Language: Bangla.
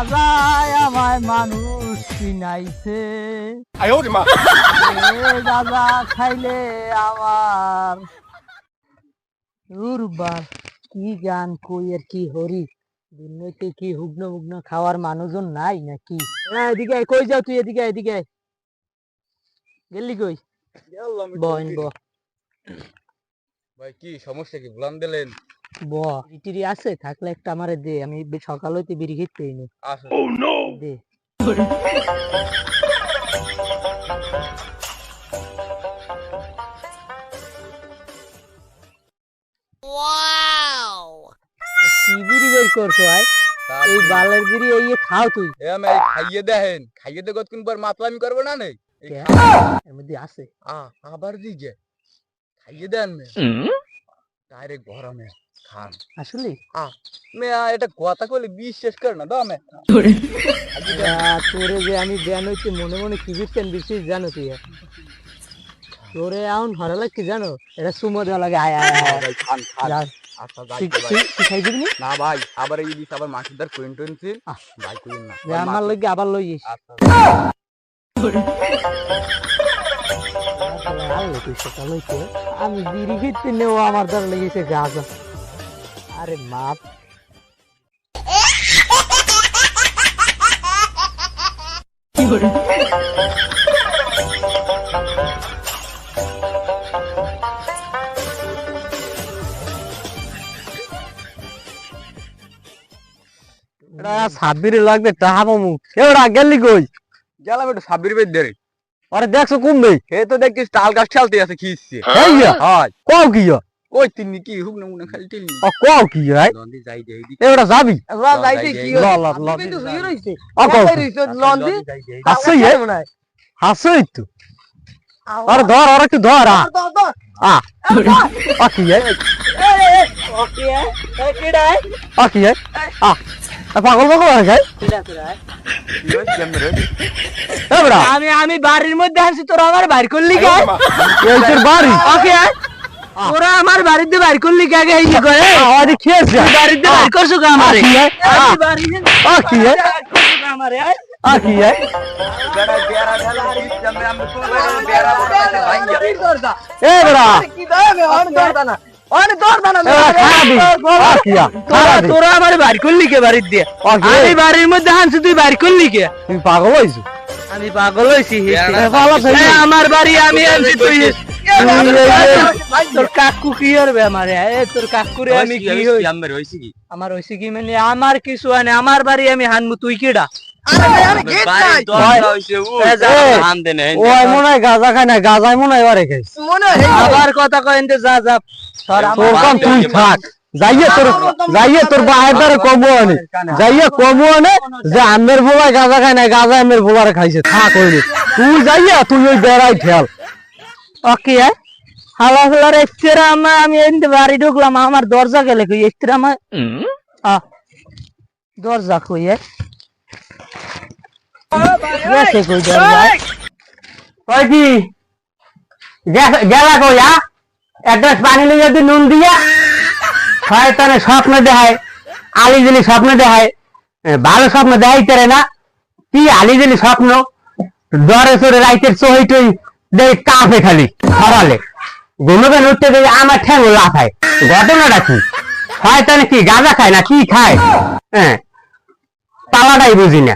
দাদাই আমায় মানুষ দাদা খাইলে আমার কি গান কই আর কি হরি? দুর্নীতি কি হুগ্ন মুগ্ন খাওয়ার মানুষজন নাই নাকি? না এদিকে কই যাও তুই এদিকে এদিকে গেলি কই? বইন ভাই কি সমস্যা কি? ভুলান দিলেন? ব আছে? থাকলে একটা আমারে দে আমি সকাল হইতে বিড়ি খেতে নি আসো দে। কি বিড়ি বের করছ আয় এই বালের বিড়ি এই খাও তুই। এ আমি এই খাইয়ে মাতলামি করব না এর মধ্যে আছে। আ আবার দিকে খাইয়ে দেন মে ডাইরেক্ট গরমে খান। আসলে? আ মে এটা কথা কইলে বিশ্বাস করে না দাও মে তোরে। যে আমি জ্ঞান হইতে মনে মনে কি বিরছেন বিশেষ জানো তুই। তোরে এখন হরা কি জানো? এটা সুমো দেওয়া লাগে আয় আয় আয়, খান খান। আচ্ছা নি? না ভাই আবার এই দিস আবার মাসিদার কোয়েন টোয়েন্সিল আহ। ভাই কইন না। আমার লগে আবার লইস আমি নেও আমার দ্বারা লেগেছে গাজা আরে মাপ লাগবে টাহা পামু এওড়া গেলি কই? গেলাম একটু সাবির বেদ ধরে আরে দেখছ কমবে? হে তো দেখিস তাল গাছ ঠালতে আছে খিসছে হেইয়া হয়? কও কি ইয়া? কই তিনি কি হুক না মুনা খালি টিলি ও কও কি আই দন্দি যাই দি এওড়া যাবি? যাইতে কি ল ল ল ও কও হাসই হে? হাসই তো। আরে ধর আর একটু ধর আ। আ। আ কি হে? আ কি হে? আ। আ, পাগল পাগল হয়ে যায়? এ বড়া আমি আমি বাড়ির মধ্যে আছি তোরা আমার বাইর করলি বাড়ি ওকে তোরা আমার বাড়িতে বাইর করলি আগে এই করে আরে খেয়েছ বাড়িতে বাইর করছ কে আ আমারে কি হে আমি আ কি হে কে এ বড়া দরদা না এ খাবি আ কিয়া তোরা তোরা আমার বাইর করলি কে বাড়ির দিয়ে? আমি বাড়ির মধ্যে আনছি তুই বাইর করলি কে? তুই পাগল হইছো আমি পাগল হইছি এ পালা ফেলি আমার বাড়ি আমি আনছি তুই তোর কাকু কি করবে আমারে? তোর কাকুরে আমি কি হই আমার হইছে কি মানে? আমার কিছু হয় না আমার বাড়ি আমি হানমু তুই কিডা? গাঁজা খায় না গাঁজাই মনে হয় এবারে খাইছে। আবার কথা কইন যা যা। সর আমার তোর কাম তুই থাক। যাইয়ে তোর যাইয়ে তোর বাইরে দ্বারা আনে যাইয়ে কমু আনে যে আমের বোলা গাঁজা খায় না গাঁজা আমের বোলারে খাইছে থাক ওইলে তুই যাইয়ে তুই ওই বেড়াই ঠেল। ওকে হালা হালার এক্সট্রা আমার আমি এনতে বাড়ি ঢুকলাম আমার দরজা গেলে কই? এক্সট্রা আমার আ দরজা কই গেছে কই দরজা কই কি? গেলা কইয়া অ্যাড্রেস পানি নিয়ে যদি নুন দিয়া। শয়তানে স্বপ্ন দেখায় আলি দিলি স্বপ্ন দেখায় এ, ভালো স্বপ্ন দেখাইতে রে না। কি আলি দিলি স্বপ্ন? দরে সরে রাইতের চই টই দেখ কাঁপে খালি সরালে। ঘুমবে উঠতে দেখি আমার ঠ্যাং লাফায়। ঘটনাটা কি? শয়তানে কি গাঁজা খায় না কি খায়? হ্যাঁ পালাটাই বুঝি না।